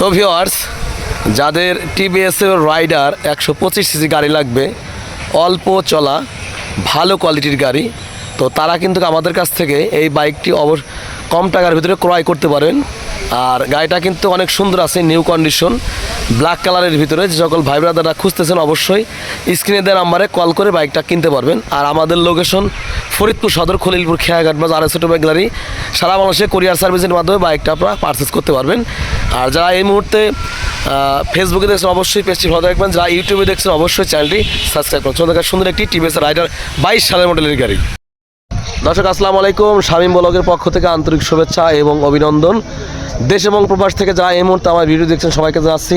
তো ভিওয়ার্স যাদের টিবিএসের রাইডার একশো পঁচিশ সিসি গাড়ি লাগবে, অল্প চলা, ভালো কোয়ালিটির গাড়ি, তো তারা কিন্তু আমাদের কাছ থেকে এই বাইকটি অবশ্য কম টাকার ভিতরে ক্রয় করতে পারেন। আর গাড়িটা কিন্তু অনেক সুন্দর আছে নিউ কন্ডিশন ব্ল্যাক কালারের ভিতরে। যে সকল ভাই ব্রাদাররা খুঁজতেছেন অবশ্যই স্ক্রিনে দেওয়া নাম্বারে কল করে বাইকটা কিনতে পারবেন। আর আমাদের লোকেশন ফরিদপুর সদর, খলিলপুর খেয়াঘাট বা আড়াইশো টোবা গ্যালারি সারা বাংলাদেশে কোরিয়ার সার্ভিসের মাধ্যমে বাইকটা আপনারা পারচেস করতে পারবেন। আর যারা এই মুহূর্তে ফেসবুকে দেখছেন অবশ্যই পেজটি ফলো রাখবেন। যারা ইউটিউবে দেখছেন অবশ্যই চ্যানেলটি সাবস্ক্রাইব করুন। চলুন সুন্দর একটি টিভিএস রাইডার বাইশ সালের মডেলের গাড়ি। দর্শক, আসসালামু আলাইকুম। শামীম ব্লগের পক্ষ থেকে আন্তরিক শুভেচ্ছা এবং অভিনন্দন। দেশ এবং প্রবাস থেকে যারা এই মুহূর্তে আমার ভিডিও দেখছেন, সবাইকে জানাচ্ছি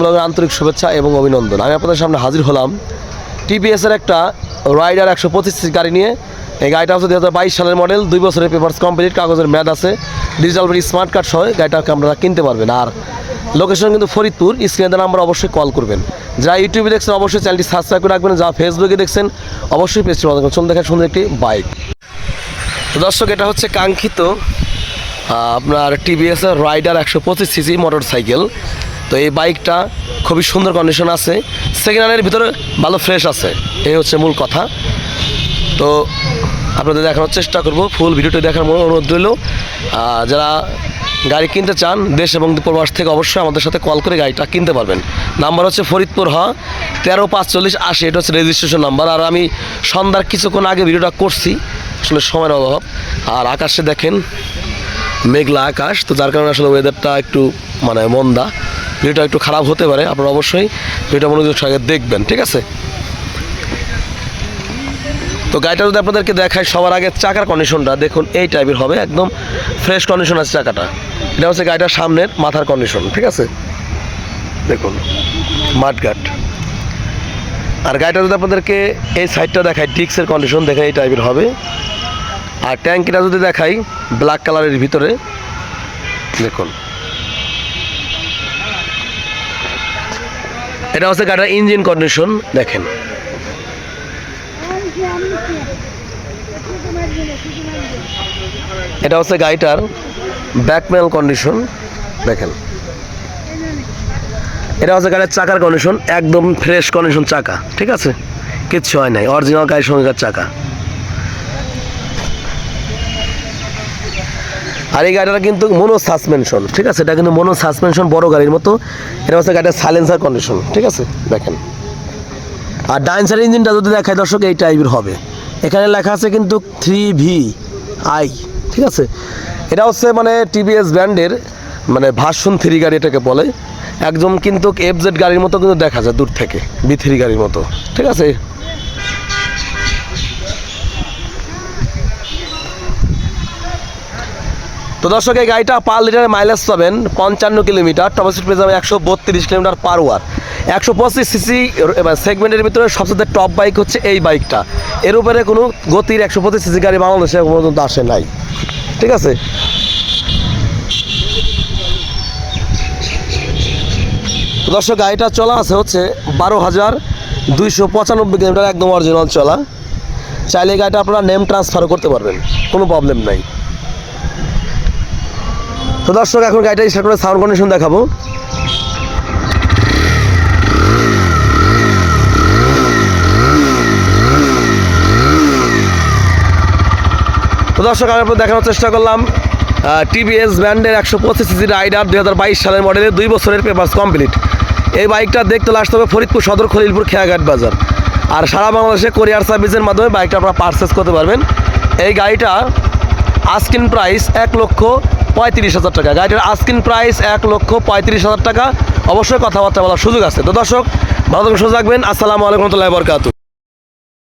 ব্লগের আন্তরিক শুভেচ্ছা এবং অভিনন্দন। আমি আপনাদের সামনে হাজির হলাম টিপিএসের একটা রাইডার একশো পঁচিশ গাড়ি নিয়ে। এই গাড়িটা হচ্ছে দু হাজার বাইশ সালের মডেল দুই বছরের পেপার্স কমপ্লিট কাগজের ম্যাদ আছে। ডিজিটাল স্মার্ট কার্ড সহ গাড়িটাকে আপনারা কিনতে পারবেন। আর লোকেশন কিন্তু ফরিদপুর স্ক্রিনে নাম্বার অবশ্যই কল করবেন। যারা ইউটিউবে দেখছেন, অবশ্যই চ্যানেলটি সাবস্ক্রাইব করে রাখবেন। যারা ফেসবুকে দেখছেন, অবশ্যই পেজটি ফলো করবেন। চলুন দেখেন সুন্দর একটি বাইক দর্শক, এটা হচ্ছে কাঙ্ক্ষিত আপনার টিভিএস রাইডার একশো পঁচিশ সিসি মোটর সাইকেল তো এই বাইকটা খুবই সুন্দর কন্ডিশন আছে। সেকেন্ড হ্যান্ডের ভিতরে ভালো ফ্রেশ আছে। এই হচ্ছে মূল কথা। তো আপনাদের দেখানোর চেষ্টা করব। ফুল ভিডিওটি দেখার মনে অনুরোধ রইল। যারা গাড়ি কিনতে চান, দেশ এবং প্রবাস থেকে অবশ্যই আমাদের সাথে কল করে গাড়িটা কিনতে পারবেন। নাম্বার হচ্ছে ফরিদপুর হ তেরো পাঁচচল্লিশ আশি, এটা হচ্ছে রেজিস্ট্রেশন নাম্বার আর আমি সন্ধ্যার কিছুক্ষণ আগে ভিডিওটা করছি। আসলে সময়ের অভাব। আর আকাশে দেখেন মেঘলা আকাশ, তো যার কারণে আসলে ওয়েদারটা একটু মানে মন্দা। ভিডিওটা একটু খারাপ হতে পারে, আপনারা অবশ্যই ভিডিওটা মনোযোগ সঙ্গে দেখবেন, ঠিক আছে? তো গাড়িটা যদি আপনাদেরকে দেখায় সবার আগে চাকার কন্ডিশনটা দেখুন, এই টাইপের হবে, একদম ফ্রেশ কন্ডিশন আছে চাকাটা। এটা হচ্ছে গাড়িটার সামনের মাথার কন্ডিশন ঠিক আছে? দেখুন, মাঠঘাট। আর গাড়িটা যদি আপনাদেরকে এই সাইডটা দেখায় ডিক্সের কন্ডিশন দেখে এই টাইপের হবে। আর ট্যাঙ্কিটা যদি দেখাই ব্ল্যাক কালারের ভিতরে, দেখুন। এটা হচ্ছে গাড়িটার ইঞ্জিন কন্ডিশন দেখেন। এটা হচ্ছে গাড়িটার ব্যাকমেল কন্ডিশন দেখেন। এটা হচ্ছে গাড়ির চাকার কন্ডিশন একদম ফ্রেশ কন্ডিশন চাকা, ঠিক আছে? কিচ্ছু হয় নাই অরিজিনাল গাড়ির সঙ্গে চাকা। আর এই গাড়িটা কিন্তু মনো সাসপেনশন ঠিক আছে? এটা কিন্তু মনো সাসপেনশন বড় গাড়ির মতো। এটা হচ্ছে গাড়িটা সাইলেন্সার কন্ডিশন ঠিক আছে? দেখেন। আর ডাইনসার ইঞ্জিনটা যদি দেখায় দর্শক, এই টাইপের হবে। এখানে লেখা আছে কিন্তু থ্রি ভি আই ঠিক আছে? এটা হচ্ছে মানে টিভিএস ব্র্যান্ডের মানে ভার্সন থ্রি গাড়ি এটাকে বলে। একদম কিন্তু এফ জেড গাড়ির মতো কিন্তু দেখা যায় দূর থেকে বি থ্রি গাড়ির মতো, ঠিক আছে? তো দর্শক, এই গাড়িটা পার লিটারে মাইলেজ পাবেন পঞ্চান্ন কিলোমিটার। টপ স্পিড পেয়ে যাবেন একশো বত্রিশ কিলোমিটার পার ওয়ার একশো পঁচিশ সিসি সেগমেন্টের ভিতরে সবচেয়ে টপ বাইক হচ্ছে এই বাইকটা এর উপরে কোনো গতির একশো পঁচিশ সিসি গাড়ি বাংলাদেশে পর্যন্ত আসে নাই। ঠিক আছে? দর্শক গাড়িটা চলা আছে হচ্ছে বারো হাজার দুইশো পঁচানব্বই কিলোমিটার, একদম অরিজিনাল চলা। চাইলে গাড়িটা আপনারা নেম ট্রান্সফারও করতে পারবেন। কোনো প্রবলেম নাই। তো দর্শক, এখন গাড়িটা স্টার্ট করে সাউন্ড কন্ডিশন দেখাবো। তো দর্শক আমি আপনাদের দেখানোর চেষ্টা করলাম। টিভিএস ব্র্যান্ডের একশো পঁচিশ সিসি রাইডার দুই হাজার বাইশ সালের মডেলের দুই বছরের পেপার্স কমপ্লিট এই বাইকটা দেখতে আসতে হবে ফরিদপুর সদর খলিলপুর খেয়াঘাট বাজার। আর সারা বাংলাদেশে কোরিয়ার সার্ভিসের মাধ্যমে বাইকটা আপনারা পারচেস করতে পারবেন। এই গাড়িটা আস্কিন প্রাইস এক লক্ষ পঁয়ত্রিশ হাজার টাকা। গাড়িটার আস্কিন প্রাইস এক লক্ষ পঁয়ত্রিশ হাজার টাকা। অবশ্যই কথাবার্তা বলার সুযোগ আছে। তো দর্শক, ভালো সুযোগ রাখবেন আসসালামু আলাইকুম রহমতুল্লাহ বরকাতু